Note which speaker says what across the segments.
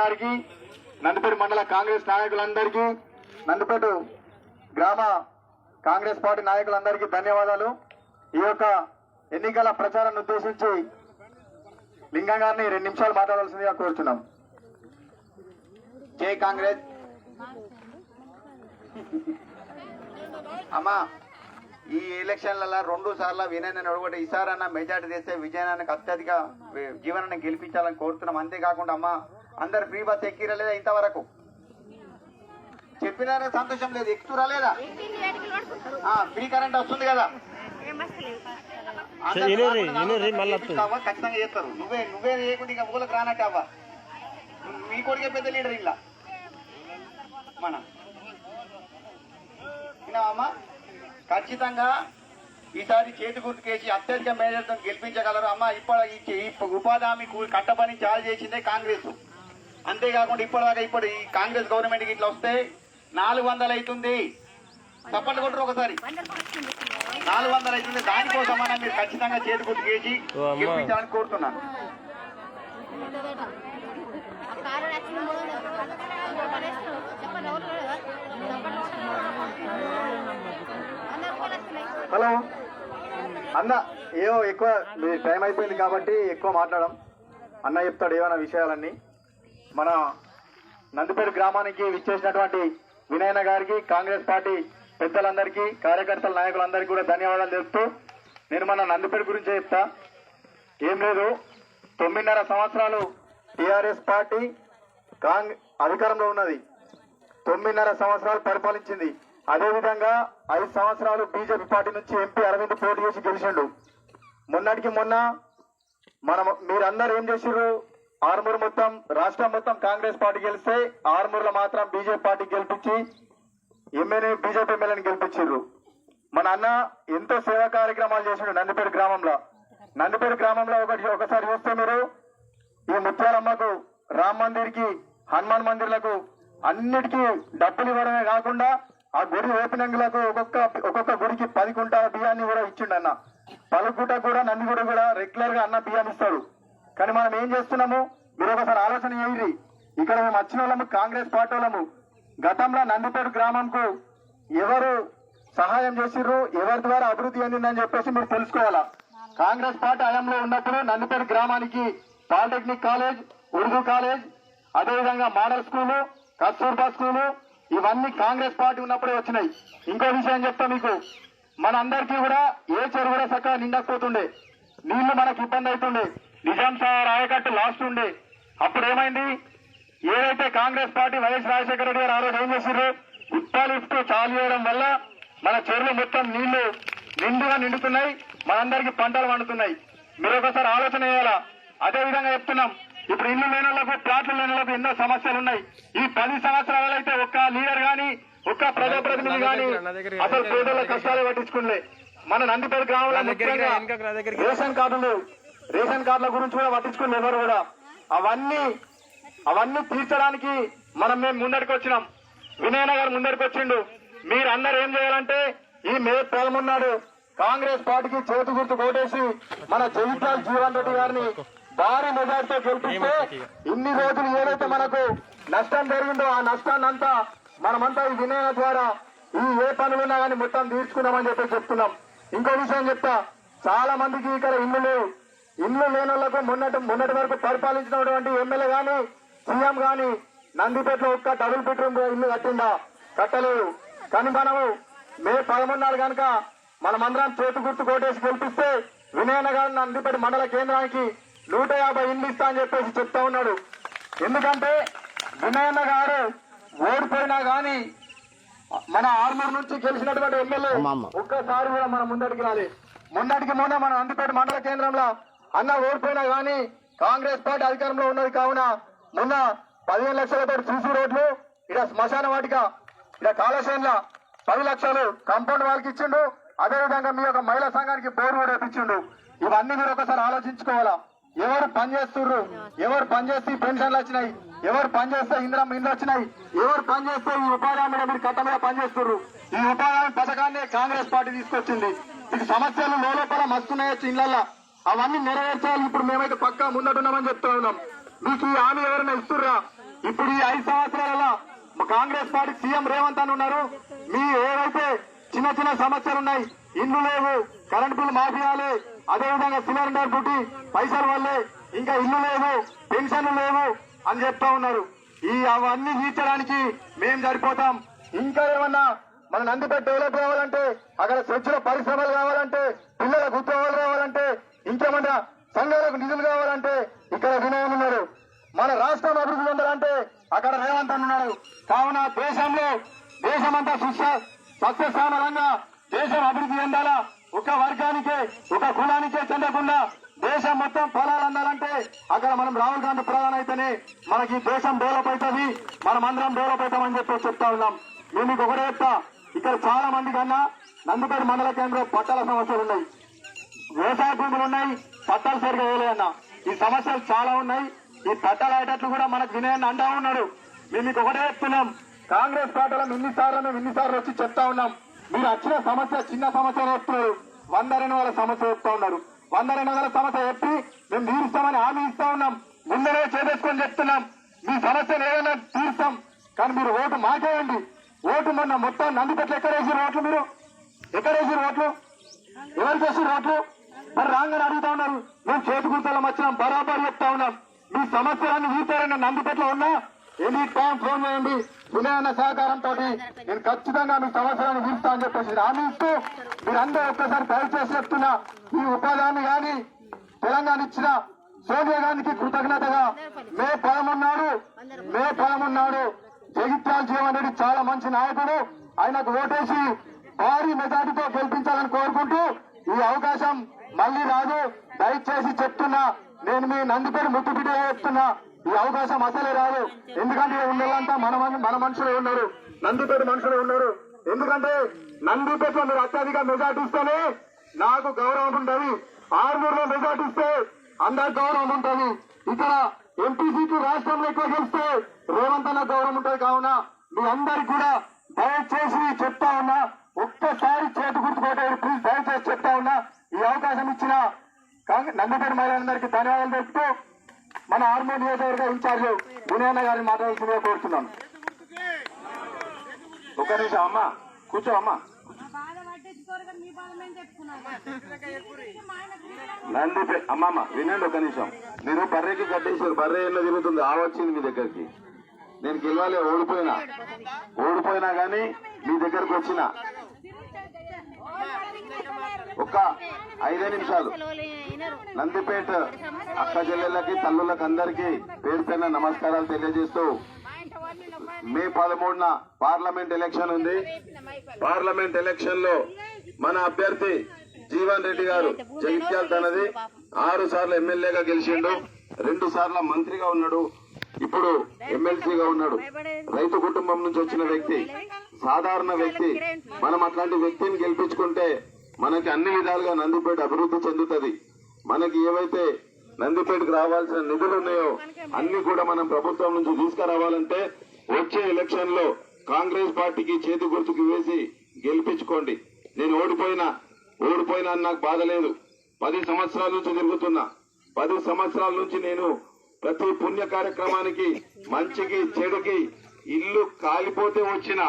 Speaker 1: గారికి నందిపేట మండల కాంగ్రెస్ నాయకులందరికీ నందిపేట గ్రామ కాంగ్రెస్ పార్టీ నాయకులందరికీ ధన్యవాదాలు. ఈ యొక్క ఎన్నికల ప్రచారాన్ని ఉద్దేశించి లింగం గారిని రెండు నిమిషాలు మాట్లాడాల్సిందిగా కోరుతున్నాం
Speaker 2: జై కాంగ్రెస్. అమ్మా ఈ ఎలక్షన్లలో రెండు సార్లు వినయ్ ఒకటి ఈసారన్నా మెజార్టీ చేస్తే విజయనానికి అత్యధిక జీవనాన్ని గెలిపించాలని కోరుతున్నాం. అంతేకాకుండా అమ్మా అందరు ఫ్రీ బస్ ఎక్కిరా లేదా ఇంతవరకు? చెప్పినా సంతోషం లేదు. ఎక్కుతురా లేదా? ఫ్రీ కరెంట్ వస్తుంది కదా. ఖచ్చితంగా చేస్తారు. నువ్వే నువ్వే చేయకుండా ఇక ఊళ్ళకి రానట్టు అవ్వ. మీ కొడుకే పెద్ద లీడర్ ఇలా మన. విన్నావమ్మా ఖచ్చితంగా ఈసారి చేతి గుర్తుకేసి అత్యధిక మేజర్తో గెలిపించగలరు. అమ్మ ఇప్పుడు ఈ ఉపాధి హామీ కూ- కట్టపని చాలా చేసిందే కాంగ్రెస్. అంతేకాకుండా ఇప్పటిదాకా ఇప్పుడు ఈ కాంగ్రెస్ గవర్నమెంట్ ఇట్లా వస్తే నాలుగు వందలు అవుతుంది. తప్పట్లు కొట్టరు ఒకసారి. నాలుగు వందలు అవుతుంది. దానికోసం అన్న మీరు ఖచ్చితంగా చేతి గుర్తుకేసి
Speaker 3: ఓ అమ్మ.
Speaker 2: గెలిపించాలని కోరుతున్నాను.
Speaker 1: హలో. అన్న ఏవో ఎక్కువ టైం అయిపోయింది కాబట్టి ఎక్కువ మాట్లాడడం. అన్న చెప్తాడు ఏమైనా విషయాలన్నీ. మన నందిపేట గ్రామానికి విచ్చేసినటువంటి వినయన గారికి కాంగ్రెస్ పార్టీ పెద్దలందరికీ కార్యకర్తల నాయకులందరికీ కూడా ధన్యవాదాలు తెలుపుతూ నేను మన నందిపేట గురించి చెప్తా. ఏం లేదు తొమ్మిదిన్నర సంవత్సరాలు టిఆర్ఎస్ పార్టీ కాంగ్ అధికారంలో ఉన్నది. తొమ్మిదిన్నర సంవత్సరాలు పరిపాలించింది. అదేవిధంగా ఐదు సంవత్సరాలు బీజేపీ పార్టీ నుంచి ఎంపీ అరవింద్ పోటీ చేసి గెలిచిండు. మొన్నటికి మొన్న మనం మీరందరూ ఏం చేసిర్రు? ఆరుమూరు మొత్తం రాష్ట్రం మొత్తం కాంగ్రెస్ పార్టీ గెలిస్తే ఆరుమూరులో మాత్రం బీజేపీ పార్టీ గెలిపించి ఎమ్మెల్యే బీజేపీ ఎమ్మెల్యేని గెలిపించారు మన అన్న ఎంతో సేవా కార్యక్రమాలు చేసిండు నందిపేట గ్రామంలో. నందిపేట గ్రామంలో ఒకటి ఒకసారి చూస్తే మీరు ఈ ముత్యాలమ్మకు రామ్ మందిర్కి హనుమాన్ మందిర్లకు అన్నిటికీ డబ్బులు ఇవ్వడమే కాకుండా ఆ గుడి ఓపెనింగ్లకు ఒక్కొక్క ఒక్కొక్క గుడికి పది కుంటాల బియ్యాన్ని కూడా ఇచ్చిండు అన్న. పలుకుట కూడా నందిగూడ కూడా రెగ్యులర్గా అన్న బియ్యాన్ని ఇస్తారు. కానీ మనం ఏం చేస్తున్నాము? మీరు ఒకసారి ఆలోచన చేయండి. ఇక్కడ మేము వచ్చిన వాళ్ళము కాంగ్రెస్ పార్టీ వాళ్ళము. గతంలో నందిపేట గ్రామంకు ఎవరు సహాయం చేసిర్రు? ఎవరి ద్వారా అభివృద్ధి చెందిందని చెప్పేసి మీరు తెలుసుకోవాలా? కాంగ్రెస్ పార్టీ హయాంలో ఉన్నప్పుడు నందిపేట గ్రామానికి పాలిటెక్నిక్ కాలేజ్ ఉర్దూ కాలేజ్ అదేవిధంగా మోడల్ స్కూలు కస్తూర్బా స్కూలు ఇవన్నీ కాంగ్రెస్ పార్టీ ఉన్నప్పుడే వచ్చినాయి. ఇంకో విషయం చెప్తా మీకు. మనందరికీ కూడా ఏ చెరువు కూడా నిండకపోతుండే. నీళ్ళు మనకు ఇబ్బంది అవుతుండే. నిజాం సాగర్ ఆయకట్టు లాస్ట్ ఉండే అప్పుడు ఏమైంది? ఏదైతే కాంగ్రెస్ పార్టీ వైఎస్ రాజశేఖర రెడ్డి గారు ఆ రోజు ఏం ఉత్తా లిఫ్ట్ చాలు చేయడం వల్ల మన చెరువులు మొత్తం నీళ్ళు నిండుగా నిండుతున్నాయి. మనందరికీ పంటలు పండుతున్నాయి. మీరు ఒకసారి ఆలోచన చేయాలా? అదే విధంగా చెప్తున్నాం. ఇప్పుడు ఇల్లు లేని వాళ్ళకు ప్లాట్లు లేని వాళ్ళకు ఎన్నో సమస్యలు ఉన్నాయి. ఈ పది సంవత్సరాలలో అయితే ఒక్క లీడర్ గాని ఒక్క ప్రజాప్రతినిధి గాని అసలు పేదల. కష్టాలు పట్టించుకునే మన నందిపేట గ్రామంలో ముఖ్యంగా. రేషన్ కార్డులు రేషన్ కార్డుల గురించి కూడా పట్టించుకుని ఎవరు కూడా అవన్నీ అవన్నీ తీర్చడానికి మనం మేము ముందడికి వచ్చినాం. వినయనగర్ ముందడికి వచ్చిండు. మీరు అందరు ఏం చేయాలంటే ఈ మే పదమూడు కాంగ్రెస్ పార్టీకి చేతి గుర్తు కోటేసి మన జగిత్యాల జీవన్ రెడ్డి గారిని భారీ మెజార్టీతో గెలిపిస్తే ఇన్ని రోజులు ఏదైతే మనకు నష్టం జరిగిందో ఆ నష్టాన్ని అంతా మనమంతా ఈ వినయన ద్వారా ఈ ఏ పనులున్నా కానీ మొత్తం తీర్చుకున్నామని చెప్పి చెప్తున్నాం. ఇంకో విషయం చెప్తా. చాలా మందికి ఇక్కడ ఇల్లు లేవు. ఇల్లు లేని వాళ్ళకు మొన్నటి మొన్నటి వరకు పరిపాలించినటువంటి ఎమ్మెల్యే గాని సీఎం గాని నందిపేటలో ఒక్క డబుల్ బెడ్రూమ్ ఇల్లు కట్టిందా? కట్టలేదు. కానీ మనము మే పదమూడు కనుక మనమందరం చేతి గుర్తు కోటేసి గెలిపిస్తే వినయన గారు నందిపేట మండల కేంద్రానికి నూట యాభై ఇల్లు ఇస్తా అని చెప్పేసి చెప్తా ఉన్నాడు. ఎందుకంటే వినయన్న గారు ఓడిపోయినా గాని మన ఆర్మూర్ నుంచి గెలిచినటువంటి ఎమ్మెల్యే ఒక్కసారి కూడా మన ముందడికి రాలి మొన్నటికి మొన్న మన అందిపేట మండల కేంద్రంలో అన్న ఓడిపోయినా కానీ కాంగ్రెస్ పార్టీ అధికారంలో ఉన్నది కావున మొన్న పదిహేను లక్షలతో సీసీ రోడ్లు ఇక్కడ శ్మశాన వాటిక ఇక్కడ కాళేశ్వరంలో పది లక్షలు కంపౌండ్ వాళ్ళకి ఇచ్చిండు. అదేవిధంగా మీ యొక్క మహిళా సంఘానికి బోర్డు కూడా ఇప్పించిండు ఇవన్నీ మీరు ఒకసారి ఆలోచించుకోవాలా? ఎవరు పనిచేస్తుర్రు ఎవరు పనిచేస్తే పెన్షన్లు వచ్చినాయి? ఎవరు పనిచేస్తే ఇంద్రం ఇండ్లు వచ్చినాయి? ఎవరు పనిచేస్తే ఈ ఉపాధి హామీ మీరు కట్ట మీద ఈ ఉపాధి హామీ పథకాన్ని కాంగ్రెస్ పార్టీ తీసుకొచ్చింది. ఇది సమస్యలు లోపల మస్తున్నాయొచ్చు ఇళ్ళల్లో అవన్నీ నెరవేర్చాలి. ఇప్పుడు మేమైతే పక్కా ముందటున్నామని చెప్తా ఉన్నాం. మీకు ఈ హామీ ఎవరైనా ఇస్తుర్రా? ఇప్పుడు ఈ ఐదు సంవత్సరాలలో కాంగ్రెస్ పార్టీ సీఎం రేవంత్ అని ఉన్నారు. మీ ఏవైతే చిన్న చిన్న సమస్యలు ఉన్నాయి ఇండ్లు లేవు కరెంట్ బిల్ మాఫియాలే అదేవిధంగా సిలిండర్ పుట్టి పైసల వల్లే ఇంకా ఇల్లు లేవు పెన్షన్లు లేవు అని చెప్తా ఉన్నారు. ఈ అవన్నీ తీర్చడానికి మేము సరిపోతాం. ఇంకా ఏమన్నా మన నందిపేట డెవలప్ కావాలంటే అక్కడ స్వచ్ఛ పరిశ్రమలు కావాలంటే పిల్లలకు ఉద్యోగాలు కావాలంటే ఇంకేమన్నా సంఘాలకు నిధులు కావాలంటే ఇక్కడ వినయన్ ఉన్నాడు. మన రాష్ట్రం అభివృద్ధి ఉండాలంటే అక్కడ రేవంత్ ఉన్నాడు. కావున దేశంలో దేశమంతా సుస్థ సస్యస్థానంగా దేశం అభివృద్ధి చెందాలా? ఒక వర్గానికే ఒక కులానికే చెందకుండా దేశం మొత్తం పొలాలు అందాలంటే అక్కడ మనం రాహుల్ గాంధీ ప్రధాని అయితేనే మనకి దేశం డెవలప్ అవుతుంది. మనం అందరం డెవలప్ అవుతామని చెప్పి చెప్తా ఉన్నాం. మేము మీకు ఒకటే చెప్తా. ఇక్కడ చాలా మంది కన్నా నందుపేట మండల కేంద్రం పట్టాల సమస్యలు ఉన్నాయి. వ్యవసాయ భూములు ఉన్నాయి పట్టాలు సరిగా వేయలేదన్న. ఈ సమస్యలు చాలా ఉన్నాయి. ఈ పట్టాలు అయ్యేటట్లు కూడా మనకు వినయన్న అంటా ఉన్నాడు. మేము మీకు ఒకటే చెప్తున్నాం. కాంగ్రెస్ పార్టీలో ఇన్నిసార్లు మేము ఇన్నిసార్లు వచ్చి చెప్తా ఉన్నాం. మీరు వచ్చిన సమస్య చిన్న సమస్య చెప్తున్నారు. వంద రెండు వేల సమస్య చెప్తా ఉన్నారు. వంద రెండు వేల సమస్య చెప్పి మేము తీరుస్తామని హామీ ఇస్తా ఉన్నాం. ముందరే చేసేసుకొని చెప్తున్నాం. మీ సమస్యలు ఏదైనా తీరుస్తాం. కానీ మీరు ఓటు మాకేయండి. ఓటు మొన్న మొత్తం నందిపట్ల ఎక్కడ వేసారు ఓట్లు మీరు? ఎక్కడ వేసారు ఓట్లు? ఎవరు చేసారు ఓట్లు? మరి రాగానే అడుగుతా ఉన్నారు. మేము చేతి వచ్చినాం బరాబర్ చెప్తా ఉన్నాం. మీ సమస్యలన్నీ తీర్చారని నందుపేట ఉన్నా ఎనీ టైం ఫోన్ చేయండి. వినయన్న సహకారంతో నేను ఖచ్చితంగా మీ సమస్యలను తీరుస్తా అని చెప్పేసి హామీ ఇస్తూ మీరందరూ ఒక్కసారి దయచేసి చెప్తున్నా ఈ ఉపాధిని కానీ తెలంగాణ ఇచ్చిన సోనియా గాంధీకి కృతజ్ఞతగా మే పదమూడు మే పదమూడు జగిత్యాల జీవన్ రెడ్డి చాలా మంచి నాయకుడు. ఆయనకు ఓటేసి భారీ మెజార్టీతో గెలిపించాలని కోరుకుంటూ ఈ అవకాశం మళ్ళీ రాదు. దయచేసి చెప్తున్నా నేను మీ నందిపేట ముట్టుబిడ్డ చెప్తున్నా ఈ అవకాశం అసలే రాదు. ఎందుకంటే ఉండాలంతా మన మన- మన మనుషులే ఉన్నారు. నందిపేట మనుషులే ఉన్నారు. ఎందుకంటే నందిపేటలో మీరు అత్యధిక మెజార్టీ ఇస్తేనే నాకు గౌరవం ఉంటుంది. ఆరుగురులో మెజార్టీ ఇస్తే అందరికి గౌరవం ఉంటుంది. ఇక్కడ ఎంపీ సీట్లు రాష్ట్రంలో ఎక్కువ గెలిస్తే రేవంత్ అన్న గౌరవం ఉంటుంది కావున మీ అందరికి కూడా దయచేసి చెప్తా ఉన్నా. ఒక్కసారి చేతి గుర్తుకోవటం ప్లీజ్ దయచేసి చెప్తా ఉన్నా ఈ అవకాశం ఇచ్చిన కాంగ్రెస్ నందిపేట మహిళలందరికీ ధన్యవాదాలు చెప్తూ మన ఆర్మీ నియోజకవర్గ ఇన్ఛార్జ్ వినయన్న గారిని మాట్లాడాల్సిందిగా కోరుతున్నాను ఒక నిమిషం అమ్మా కూర్చో అమ్మ. నంది అమ్మమ్మ వినండి ఒక నిమిషం. మీరు బర్రెకి కట్టేశారు బర్రె ఎన్నో తిరుగుతుంది ఆవచ్చింది వచ్చింది మీ దగ్గరికి. నేను గెలవాలి ఓడిపోయినా. ఓడిపోయినా గానీ మీ దగ్గరకు వచ్చిన. ఒక ఐదే నిమిషాలు. నందిపేట అక్క చెల్లెళ్ళకి తల్లులకు అందరికీ పేరు పైన నమస్కారాలు తెలియజేస్తూ మే పదమూడున పార్లమెంట్ ఎలక్షన్ ఉంది. పార్లమెంట్ ఎలక్షన్లో మన అభ్యర్థి జీవన్ రెడ్డి గారు జగిత్యాల తనది. ఆరు సార్లు ఎమ్మెల్యేగా గెలిచిండు. రెండు సార్ల మంత్రిగా ఉన్నాడు. ఇప్పుడు ఎమ్మెల్సీగా ఉన్నాడు. రైతు కుటుంబం నుంచి వచ్చిన వ్యక్తి. సాధారణ వ్యక్తి. మనం అట్లాంటి వ్యక్తిని గెలిపించుకుంటే మనకి అన్ని విధాలుగా నందిపేట అభివృద్ధి చెందుతుంది. మనకి ఏవైతే నందిపేటకు రావాల్సిన నిధులు ఉన్నాయో అన్ని కూడా మనం ప్రభుత్వం నుంచి తీసుకురావాలంటే వచ్చే ఎలక్షన్లో కాంగ్రెస్ పార్టీకి చేతి గుర్తుకు వేసి గెలిపించుకోండి. నేను ఓడిపోయినా ఓడిపోయినా అని నాకు బాధ లేదు. పది సంవత్సరాల నుంచి తిరుగుతున్నా. పది సంవత్సరాల నుంచి నేను ప్రతి పుణ్య కార్యక్రమానికి మంచికి చెడుకి ఇల్లు కాలిపోతే వచ్చిన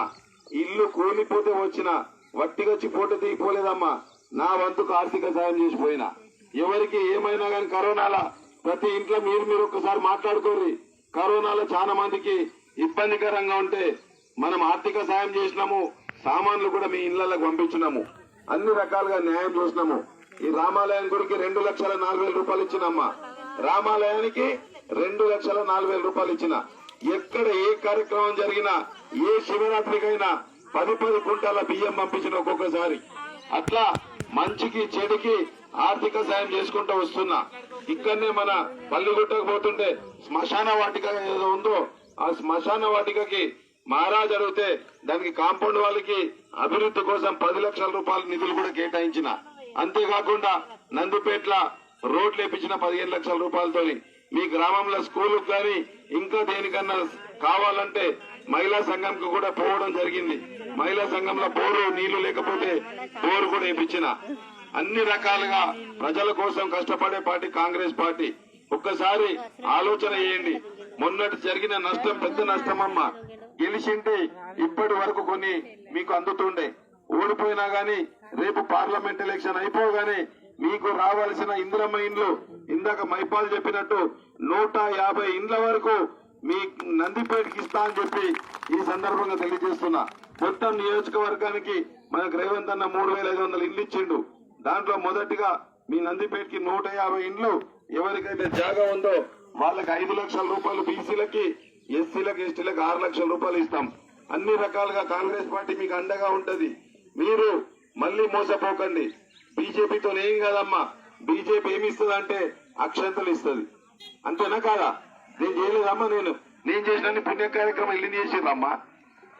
Speaker 1: ఇల్లు కూలిపోతే వచ్చిన వట్టిగొచ్చి ఫోటో దిగిపోలేదమ్మా. నా వంతుకు ఆర్థిక సాయం చేసిపోయినా ఎవరికి ఏమైనా కానీ కరోనాల ప్రతి ఇంట్లో మీరు మీరు ఒక్కసారి మాట్లాడుకోర్రి. కరోనాలో చాలా మందికి ఇబ్బందికరంగా ఉంటే మనం ఆర్థిక సాయం చేసినాము సామాన్లు కూడా మీ ఇళ్ళకు పంపించినాము. అన్ని రకాలుగా న్యాయం చూసినాము. ఈ రామాలయం గుడికి రెండు లక్షల నాలుగు వేల రూపాయలు ఇచ్చినమ్మా. రామాలయానికి రెండు లక్షల నాలుగు వేల రూపాయలు ఇచ్చిన. ఎక్కడ ఏ కార్యక్రమం జరిగినా ఏ శివరాత్రికైనా పది పది కుంటాల బియ్యం పంపించిన ఒక్కొక్కసారి. అట్లా మంచికి చెడుకి ఆర్థిక సాయం చేసుకుంటూ వస్తున్నా. ఇక్కడనే మన పల్లిగుట్టకు పోతుంటే శ్మశాన వాటిక ఏదో ఉందో ఆ శ్మశాన వాటికకి మహారాజ్ అడిగితే దానికి కాంపౌండ్ వాళ్ళకి అభివృద్ధి కోసం పది లక్షల రూపాయల నిధులు కూడా కేటాయించిన. అంతేకాకుండా నందిపేట్ల రోడ్లు వేపించిన పదిహేను లక్షల రూపాయలతోని మీ గ్రామంలో స్కూల్ కానీ ఇంకా దేనికన్నా కావాలంటే మహిళా సంఘంకి కూడా పోవడం జరిగింది. మహిళా సంఘంలో బోరు నీళ్ళు లేకపోతే బోరు కూడా ఇప్పించిన అన్ని రకాలుగా ప్రజల కోసం కష్టపడే పార్టీ కాంగ్రెస్ పార్టీ. ఒక్కసారి ఆలోచన చేయండి.
Speaker 4: మొన్నటి జరిగిన నష్టం పెద్ద నష్టం అమ్మ గెలిచింటే ఇప్పటి వరకు కొన్ని మీకు అందుతుండే. ఓడిపోయినా గాని రేపు పార్లమెంట్ ఎలక్షన్ అయిపోగానే మీకు రావాల్సిన ఇందిరమ్మ ఇండ్లు ఇందాక మైపాల్ చెప్పినట్టు నూట యాభై ఇండ్ల వరకు మీ నందిపేటకి ఇస్తా అని చెప్పి ఈ సందర్భంగా తెలియజేస్తున్నా. మొత్తం నియోజకవర్గానికి మన రేవంత్ అన్న మూడు వేల ఐదు వందల ఇండ్లు ఇచ్చిండు. దాంట్లో మొదటిగా మీ నందిపేటకి నూట యాభై ఇండ్లు ఎవరికైతే జాగా ఉందో వాళ్ళకి ఐదు లక్షల రూపాయలు బీసీలకి ఎస్సీలకు ఎస్టీలకు ఆరు లక్షల రూపాయలు ఇస్తాం. అన్ని రకాలుగా కాంగ్రెస్ పార్టీ మీకు అండగా ఉంటది. మీరు మళ్ళీ మోసపోకండి. బీజేపీతో ఏం కాదమ్మా? బీజేపీ ఏమి ఇస్తుంది అంటే అక్షంతలు ఇస్తుంది. అంతేనా కాదా? నేను చేయలేదమ్మా నేను. నేను చేసిన పుణ్య కార్యక్రమం ఇల్లు చేసిందమ్మా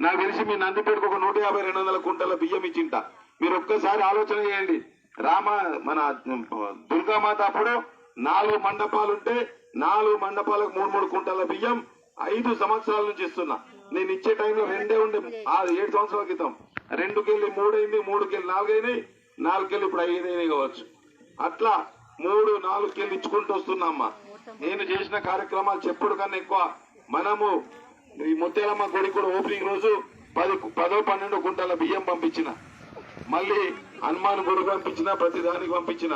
Speaker 4: నాకు తెలిసి మీ నందిపేటకు ఒక నూట యాభై రెండు వందల కుంటల బియ్యం ఇచ్చింట. మీరు ఒక్కసారి ఆలోచన చేయండి. రామ మన దుర్గామాత అప్పుడు నాలుగు మండపాలుంటే నాలుగు మండపాలకు మూడు మూడు కుంటల బియ్యం ఐదు సంవత్సరాల నుంచి ఇస్తున్నా. నేను ఇచ్చే టైంలో రెండే ఉండే. ఆ ఏడు సంవత్సరాల క్రితం. రెండుకెళ్ళి మూడైంది మూడుకెళ్ళి నాలుగైనాయి. నాలుగుకెళ్ళి ఇప్పుడు ఐదైనాయి కావచ్చు. అట్లా మూడు నాలుగుకెళ్ళి ఇచ్చుకుంటూ వస్తున్నామ్మా. నేను చేసిన కార్యక్రమాలు చెప్పుడు కన్నా ఎక్కువ మనము ఈ ముత్యాలమ్మ గుడి కూడా ఓపెనింగ్ రోజు పది పదో పన్నెండు గుంటల బియ్యం పంపించిన. మళ్ళీ హనుమాన్ గుడి పంపించిన ప్రతి దానికి పంపించిన.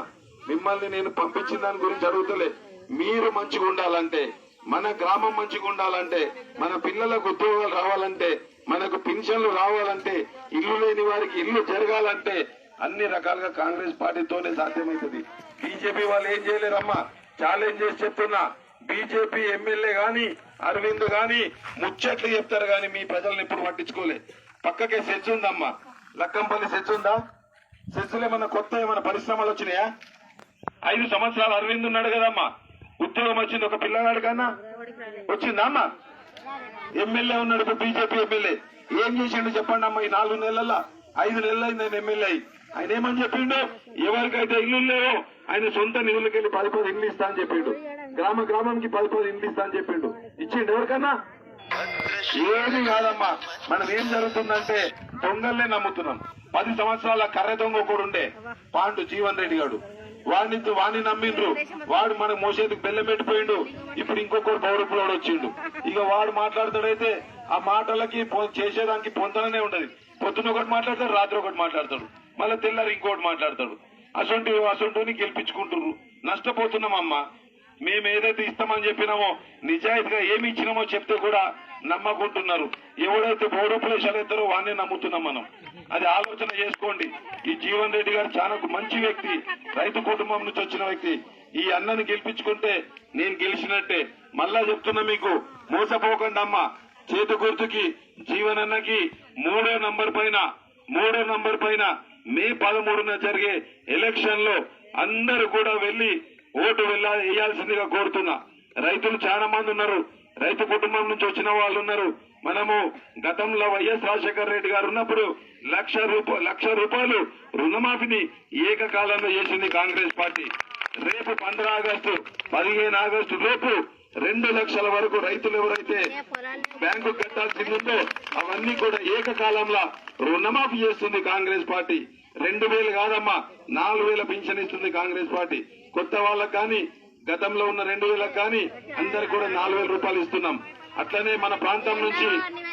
Speaker 4: మిమ్మల్ని నేను పంపించిన దాని గురించి అడుగుతలే. మీరు మంచిగా ఉండాలంటే మన గ్రామం మంచిగా ఉండాలంటే మన పిల్లలకు ఉద్యోగాలు రావాలంటే మనకు పింఛన్లు రావాలంటే ఇల్లు లేని వారికి ఇల్లు జరగాలంటే అన్ని రకాలుగా కాంగ్రెస్ పార్టీతోనే సాధ్యమవుతుంది. బీజేపీ వాళ్ళు ఏం చేయలేరమ్మా? ఛాలెంజ్ చేసి చెప్తున్నా. బీజేపీ ఎమ్మెల్యే గాని అరవింద్ గాని ముచ్చట్లు చెప్తారు గాని మీ ప్రజల్ని ఎప్పుడు పట్టించుకోలే. పక్కకే సెచ్ ఉందమ్మా. లక్కంపల్లి సెచ్ ఉందా? సెచ్లు ఏమన్నా కొత్త ఏమైనా పరిశ్రమలు వచ్చినాయా? ఐదు సంవత్సరాలు అరవింద్ ఉన్నాడు కదమ్మా. ఉద్యోగం వచ్చింది ఒక పిల్లగాడు కన్నా వచ్చిందా అమ్మా? ఎమ్మెల్యే ఉన్నాడు ఇప్పుడు బీజేపీ ఎమ్మెల్యే. ఏం చేసిండు చెప్పండి అమ్మా ఈ నాలుగు నెలల ఐదు నెలలు అయింది ఎమ్మెల్యే అయ్యి ఆయన ఏమని చెప్పిండు? ఎవరికైతే ఇల్లు లేవో ఆయన సొంత నిధులకెళ్ళి పది పది ఇల్లు ఇస్తా అని చెప్పిండు. గ్రామ గ్రామానికి పది పది ఇల్లు ఇస్తా అని చెప్పిండు. ఇచ్చిండు ఎవరికన్నా? ఏది కాదమ్మా. మనం ఏం జరుగుతుందంటే దొంగల్నే నమ్ముతున్నాం. పది సంవత్సరాల కర్ర దొంగ ఒకడు ఉండే పాండు జీవన్ రెడ్డి గారు వాడిని వాడిని నమ్మిండ్రు. వాడు మన మోసేందుకు బెల్లం పెట్టిపోయిండు. ఇప్పుడు ఇంకొకరు పౌరపులోడు వచ్చిండు. ఇక వాడు మాట్లాడతాడైతే ఆ మాటలకి చేసేదానికి పొందననే ఉండదు. పొద్దున ఒకటి మాట్లాడతాడు రాత్రి ఒకటి మాట్లాడతాడు. మళ్ళీ తెల్లారి ఇంకోటి మాట్లాడతాడు. అసొంటి అసొంటిని గెలిపించుకుంటున్నారు నష్టపోతున్నామమ్మా మేము ఏదైతే ఇస్తామని చెప్పినామో నిజాయితీగా ఏమి ఇచ్చినామో చెప్తే కూడా నమ్మకుంటున్నారు. ఎవడైతే బోడోపలేశాలు ఎత్తారో వాడిని నమ్ముతున్నాం మనం. అది ఆలోచన చేసుకోండి. ఈ జీవన్ రెడ్డి గారు చాలా మంచి వ్యక్తి. రైతు కుటుంబం నుంచి వచ్చిన వ్యక్తి. ఈ అన్నని గెలిపించుకుంటే నేను గెలిచినట్టే. మళ్ళా చెప్తున్నా మీకు మోసపోకండి అమ్మ. చేతి గుర్తుకి జీవన్ అన్నకి మూడో నంబర్ పైన మూడో నంబర్ పైన మే పదమూడున జరిగే ఎలక్షన్లో అందరూ కూడా వెళ్ళి ఓటు వెళ్ళా వేయాల్సిందిగా కోరుతున్నా. రైతులు చాలా మంది ఉన్నారు. రైతు కుటుంబం నుంచి వచ్చిన వాళ్ళు ఉన్నారు. మనము గతంలో వైఎస్ రాజశేఖర రెడ్డి గారు ఉన్నప్పుడు లక్ష రూప లక్ష రూపాయలు రుణమాఫీని ఏకకాలంలో చేసింది కాంగ్రెస్ పార్టీ. రేపు పంద్ర ఆగస్టు పదిహేను ఆగస్టు రేపు రెండు లక్షల వరకు రైతులు ఎవరైతే బ్యాంకు కట్టాల్సింది ఉందో అవన్నీ కూడా ఏకకాలంలో రుణమాఫీ చేస్తుంది కాంగ్రెస్ పార్టీ. రెండు వేలు కాదమ్మా నాలుగు వేల పింఛన్ ఇస్తుంది కాంగ్రెస్ పార్టీ. కొత్త వాళ్ళకు కానీ గతంలో ఉన్న రెండు వేలకు కానీ అందరికి కూడా నాలుగు వేల రూపాయలు ఇస్తున్నాం. అట్లనే మన ప్రాంతం నుంచి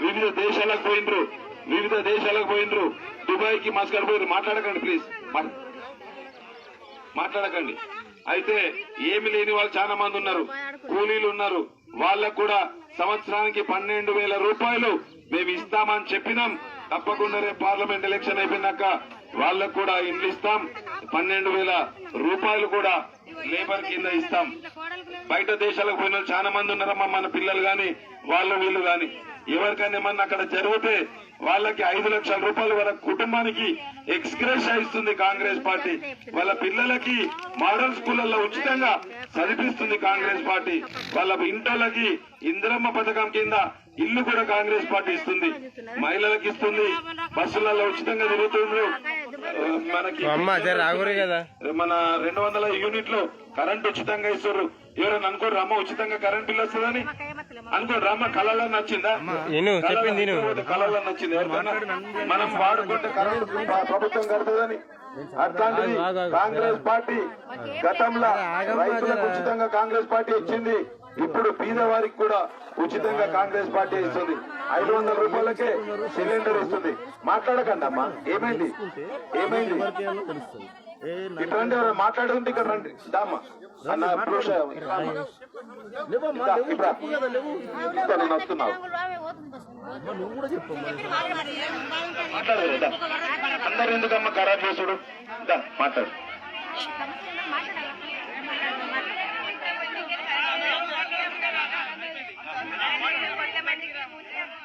Speaker 4: వివిధ దేశాలకు పోయినరు. వివిధ దేశాలకు పోయినరు. దుబాయ్కి మస్కర్ పోయినరు. మాట్లాడకండి ప్లీజ్. మాట్లాడకండి. అయితే ఏమి లేని వాళ్ళు చాలా మంది ఉన్నారు. కూలీలు ఉన్నారు. వాళ్ళకు కూడా సంవత్సరానికి పన్నెండు వేల రూపాయలు మేము ఇస్తామని చెప్పినాం. తప్పకుండా రేపు పార్లమెంట్ ఎలక్షన్ అయిపోయినాక వాళ్ళకు కూడా ఇండ్లు ఇస్తాం. పన్నెండు వేల రూపాయలు కూడా లేబర్ కింద ఇస్తాం. బయట దేశాలకు పోయిన వాళ్ళు చాలా మంది ఉన్నారమ్మా మన పిల్లలు గాని వాళ్ళు వీళ్ళు గాని. ఎవరికైనా ఏమన్నా అక్కడ జరిగితే వాళ్ళకి ఐదు లక్షల రూపాయలు వాళ్ళ కుటుంబానికి ఎక్స్గ్రెస్ ఇస్తుంది కాంగ్రెస్ పార్టీ. వాళ్ళ పిల్లలకి మోడల్ స్కూళ్ళలో ఉచితంగా చదివిస్తుంది కాంగ్రెస్ పార్టీ. వాళ్ళ ఇంటోళ్ళకి ఇందిరమ్మ పథకం కింద ఇల్లు కూడా కాంగ్రెస్ పార్టీ ఇస్తుంది. మహిళలకు ఇస్తుంది. బస్సులలో ఉచితంగా తిరుగుతుండ్రు. మనకి మన రెండు వందల యూనిట్లు కరెంట్ ఉచితంగా ఇస్తారు ఎవరైనా అనుకోరు అమ్మ ఉచితంగా కరెంట్ బిల్ వస్తుందని. అనుకోరు అమ్మ. కళలో నచ్చిందా
Speaker 5: చెప్పింది.
Speaker 4: కళలో నచ్చింది మనం వాడుకుంటే కరెంట్ ప్రభుత్వం కడుతుందని. అట్లాంటిది కాంగ్రెస్ పార్టీ గతంలో రైతులకు ఉచితంగా కాంగ్రెస్ పార్టీ ఇచ్చింది. ఇప్పుడు పేదవారికి కూడా ఉచితంగా కాంగ్రెస్ పార్టీ ఇస్తుంది. ఐదు వందల రూపాయలకే సిలిండర్ ఇస్తుంది. మాట్లాడకండి అమ్మా. ఏమైంది? ఏమైంది? ఇటువంటి ఎవరైనా మాట్లాడుతుంటే ఇక్కడ రండి. దామ్మా అన్న నేను వస్తున్నావు మాట్లాడదు అందరు ఎందుకమ్మా ఖరాబ్ చేసుడు? దా, మాట్లాడు.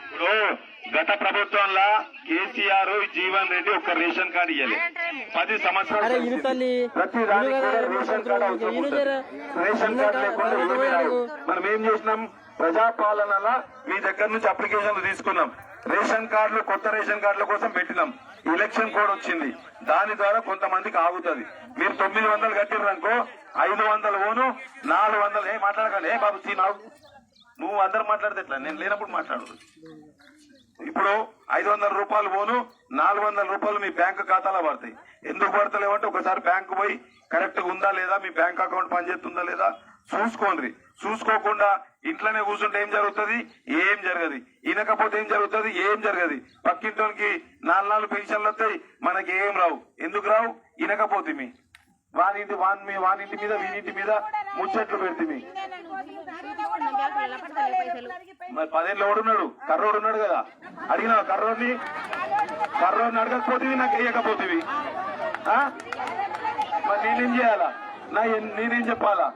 Speaker 4: ఇప్పుడు గత ప్రభుత్వంలో కేసీఆర్ జీవన్ రెడ్డి ఒక రేషన్ కార్డు ఇవ్వలేదు పది సంవత్సరాలు. ప్రతి దానికి కూడా రేషన్ కార్డు అవసరం ఉంటుంది. రేషన్ కార్డు లేకుండా ఏమీ రావు మనం ఏం చేసినాం? ప్రజాపాలనలా మీ దగ్గర నుంచి అప్లికేషన్లు తీసుకున్నాం. రేషన్ కార్డులు కొత్త రేషన్ కార్డుల కోసం పెట్టినాం. ఎలక్షన్ కోడ్ వచ్చింది. దాని ద్వారా కొంతమందికి ఆగుతుంది. మీరు తొమ్మిది వందలు కట్టిర్రనుకో ఐదు వందలు ఓను నాలుగు వందలు ఏ మాట్లాడకండి. ఏ బాబు సీ నావు నువ్వు అందరు మాట్లాడితే ఎట్లా? నేను లేనప్పుడు మాట్లాడు ఇప్పుడు ఐదు వందల రూపాయలు పోను నాలుగు వందల రూపాయలు మీ బ్యాంక్ ఖాతాలో పడతాయి. ఎందుకు పడతలేవంటే ఒకసారి బ్యాంకు పోయి కరెక్ట్గా ఉందా లేదా మీ బ్యాంక్ అకౌంట్ పనిచేస్తుందా లేదా చూసుకోండి. చూసుకోకుండా ఇంట్లోనే కూర్చుంటే ఏం జరుగుతుంది? ఏం జరగదు. ఇనకపోతే ఏం జరుగుతుంది? ఏం జరగదు. పక్కింటోనికి నాలుగు నాలుగు పెన్షన్లు వస్తాయి మనకి ఏం రావు. ఎందుకు రావు? ఇనకపోతే మీ. వానింటి వాని మీ వానింటి మీద వీనింటి మీద ముచ్చట్లు పెడితే మీ. మరి పదేళ్ళు ఎవడున్నాడు కర్రోడు ఉన్నాడు కదా. అడిగినా కర్రోడిని? కర్రోడిని అడగకపోతే నాకు వేయకపోతే ఆ? మరి నేనేం చేయాలా? నా నేనేం చెప్పాలా?